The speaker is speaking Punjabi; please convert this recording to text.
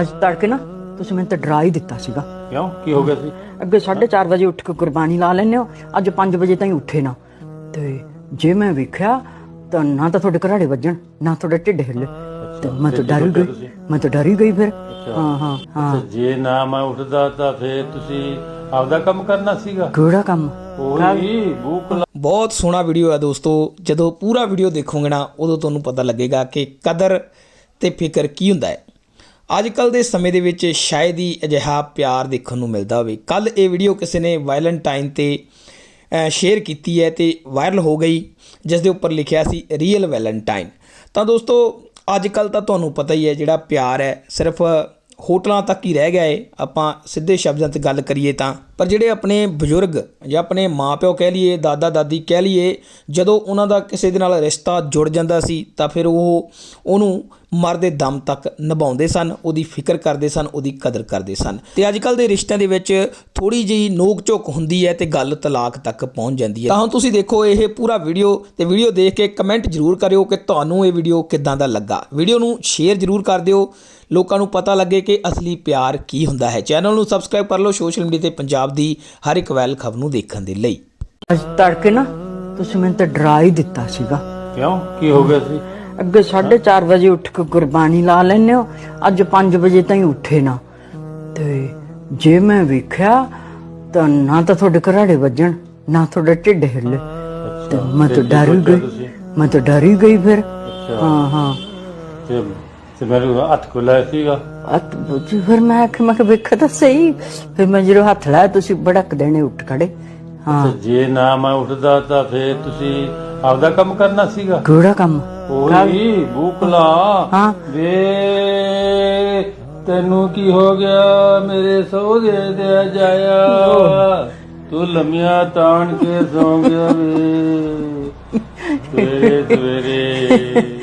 ਅੱਜ ਤੜਕੇ ਨਾ ਤੁਸੀਂ ਮੈਨੂੰ ਤਾਂ ਡਰਾ ਹੀ ਦਿੱਤਾ ਸੀਗਾ। ਕਿਉਂ? ਕੀ ਹੋ ਗਿਆ ਸੀ? ਅੱਗੇ 4:30 ਵਜੇ ਉੱਠ ਕੇ ਕੁਰਬਾਨੀ ਲਾ ਲੈਂਦੇ ਹੋ। ਅੱਜ 5 ਵਜੇ ਤਾਈਂ ਉੱਠੇ ਨਾ। ਤੇ ਜੇ ਮੈਂ ਵੇਖਿਆ ਤਾਂ ਨਾ ਤਾਂ ਤੁਹਾਡੇ ਘਰਾੜੇ ਵੱਜਣ ਨਾ ਤੁਹਾਡਾ ਢਿੱਡ ਹਿੱਲੇ। ਤੇ ਮੈਂ ਤਾਂ ਡਰ ਗਈ। ਮੈਂ ਤਾਂ ਡਰ ਹੀ ਗਈ ਫਿਰ। ਹਾਂ ਹਾਂ ਹਾਂ। ਜੇ ਨਾ ਮੈਂ ਉੱਠਦਾ ਤਾਂ ਫੇਰ ਤੁਸੀਂ ਆਪਦਾ ਕੰਮ ਕਰਨਾ ਸੀਗਾ? ਕਿਹੜਾ ਕੰਮ? ਕੋਈ ਭੂਖ ਲਾ- ਬਹੁਤ ਸੋਹਣਾ ਵੀਡੀਓ ਹੈ ਦੋਸਤੋ। ਜਦੋਂ ਪੂਰਾ ਵੀਡੀਓ ਦੇਖੋਗੇ ਨਾ ਉਦੋਂ ਤੁਹਾਨੂੰ ਪਤਾ ਲੱਗੇਗਾ ਕਿ ਕਦਰ ਤੇ ਫਿਕਰ ਕੀ ਹੁੰਦਾ ਹੈ। ਅੱਜ ਕੱਲ ਦੇ ਸਮੇਂ ਦੇ ਵਿੱਚ ਸ਼ਾਇਦ ਹੀ ਅਜਿਹਾ ਪਿਆਰ ਦੇਖਣ ਨੂੰ ਮਿਲਦਾ ਹੋਵੇ। ਕੱਲ ਇਹ ਵੀਡੀਓ ਕਿਸੇ ਨੇ ਵੈਲੈਂਟਾਈਨ ਤੇ ਸ਼ੇਅਰ ਕੀਤੀ ਹੈ ਤੇ ਵਾਇਰਲ ਹੋ ਗਈ ਜਿਸ ਦੇ ਉੱਪਰ ਲਿਖਿਆ ਸੀ ਰੀਅਲ ਵੈਲੈਂਟਾਈਨ ਤਾਂ ਦੋਸਤੋ, ਅੱਜ ਕੱਲ ਤਾਂ ਤੁਹਾਨੂੰ ਪਤਾ ਹੀ ਹੈ ਜਿਹੜਾ ਪਿਆਰ ਹੈ, ਸਿਰਫ ਹੋਟਲਾਂ ਤੱਕ ਹੀ ਰਹਿ ਗਿਆ ਏ। ਆਪਾਂ ਸਿੱਧੇ ਸ਼ਬਦਾਂ 'ਚ ਗੱਲ ਕਰੀਏ ਤਾਂ ਪਰ ਜਿਹੜੇ ਆਪਣੇ ਬਜ਼ੁਰਗ ਜਾਂ ਆਪਣੇ ਮਾਪਿਓ ਕਹਿ ਲਈਏ ਦਾਦਾ ਦਾਦੀ ਕਹਿ ਲਈਏ, ਜਦੋਂ ਉਹਨਾਂ ਦਾ ਕਿਸੇ ਦੇ ਨਾਲ ਰਿਸ਼ਤਾ ਜੁੜ ਜਾਂਦਾ ਸੀ, ਤਾਂ ਫਿਰ ਉਹ ਉਹਨੂੰ ਮਰਦੇ ਦਮ ਤੱਕ ਨਿਭਾਉਂਦੇ ਸਨ, ਉਹਦੀ ਫਿਕਰ ਕਰਦੇ ਸਨ, ਉਹਦੀ ਕਦਰ ਕਰਦੇ ਸਨ। ਤੇ ਅੱਜ ਕੱਲ ਦੇ ਰਿਸ਼ਤਿਆਂ ਦੇ ਵਿੱਚ ਥੋੜੀ ਜਿਹੀ ਨੋਕ ਝੋਕ ਹੁੰਦੀ ਹੈ ਤੇ ਗੱਲ ਤਲਾਕ ਤੱਕ ਪਹੁੰਚ ਜਾਂਦੀ ਹੈ। ਤਾਂ ਹੁਣ ਤੁਸੀਂ ਦੇਖੋ ਇਹ ਪੂਰਾ ਵੀਡੀਓ ਤੇ ਵੀਡੀਓ ਦੇਖ ਕੇ ਕਮੈਂਟ ਜ਼ਰੂਰ ਕਰਿਓ ਕਿ ਤੁਹਾਨੂੰ ਇਹ ਵੀਡੀਓ ਕਿੱਦਾਂ ਦਾ ਲੱਗਾ। ਵੀਡੀਓ ਨੂੰ ਸ਼ੇਅਰ ਜ਼ਰੂਰ ਕਰ ਦਿਓ। ਲੋਕਾਂ ਨੂੰ ਪਤਾ ਲੱਗੇ ਕਿ ਅਸਲੀ ਪਿਆਰ ਕੀ ਹੁੰਦਾ ਹੈ। ਚੈਨਲ ਨੂੰ ਸਬਸਕ੍ਰਾਈਬ ਕਰ ਲਓ, ਸੋਸ਼ਲ ਮੀਡੀਆ ਤੇ ਪੰਜਾਬ ਦੀ ਹਰ ਇੱਕ ਵੈਲ ਖਬਰ ਨੂੰ ਦੇਖਣ ਦੇ ਲਈ। ਅੱਜ ਤੜਕੇ ਨਾ ਤੁਸੀਂ ਮੈਨੂੰ ਤਾਂ ਡਰਾ ਹੀ ਦਿੱਤਾ ਸੀਗਾ। ਕਿਉਂ? ਕੀ ਹੋ ਗਿਆ ਸੀ? ਅੱਗੇ 4:30 ਵਜੇ ਉੱਠ ਕੇ ਕੁਰਬਾਨੀ ਲਾ ਲੈਂਦੇ ਹੋ ਅੱਜ 5 ਵਜੇ ਤਾਈਂ ਉੱਠੇ ਨਾ। ਤੇ ਜੇ ਮੈਂ ਵੇਖਿਆ ਤਾਂ ਨਾ ਤਾਂ ਤੁਹਾਡੇ ਘਰਾੜੇ ਵੱਜਣ ਨਾ ਤੁਹਾਡਾ ਢਿੱਡ ਹਿੱਲੇ। ਤੇ ਮੈਂ ਤਾਂ ਡਰ ਹੀ ਗਈ ਮੈਂ ਤਾਂ ਡਰ ਹੀ ਗਈ ਫਿਰ। ਹਾਂ ਹਾਂ। ਤੇ ਤੇ ਮੇਰੇ ਹੱਥ ਖੁੱਲਾ ਸੀਗਾ। ਅਤ ਬੁੱਝੀ ਫਿਰ ਮੈਂ ਆਖਿਆ ਮੈਂ ਕਿ ਵੇਖਿਆ ਤਾਂ ਸਹੀ। ਫਿਰ ਮੈਂ ਜਦੋਂ ਹੱਥ ਲਾਇਆ ਤੁਸੀਂ ਬੜਕ ਦੇਣੇ ਉੱਠ ਖੜੇ। ਹਾਂ। ਤੇ ਜੇ ਨਾ ਮੈਂ ਉੱਠਦਾ ਤਾਂ ਫੇਰ ਤੁਸੀਂ ਆਪਦਾ ਕੰਮ ਕਰਨਾ ਸੀਗਾ? ਕਿਹੜਾ ਕੰਮ? ਕੋਈ ਭੂਖ ਲਾ ਹਾਂ। ਵੇ ਤੈਨੂੰ ਕੀ ਹੋ ਗਿਆ? ਮੇਰੇ ਸੋਹਰੇ ਦੇ ਜਾਇਆ ਤੂੰ ਲੰਮੀਆਂ ਤਾਣ ਕੇ ਸੌਂ ਗਿਆ ਵੇ। ਸਵੇਰੇ ਸਵੇਰੇ।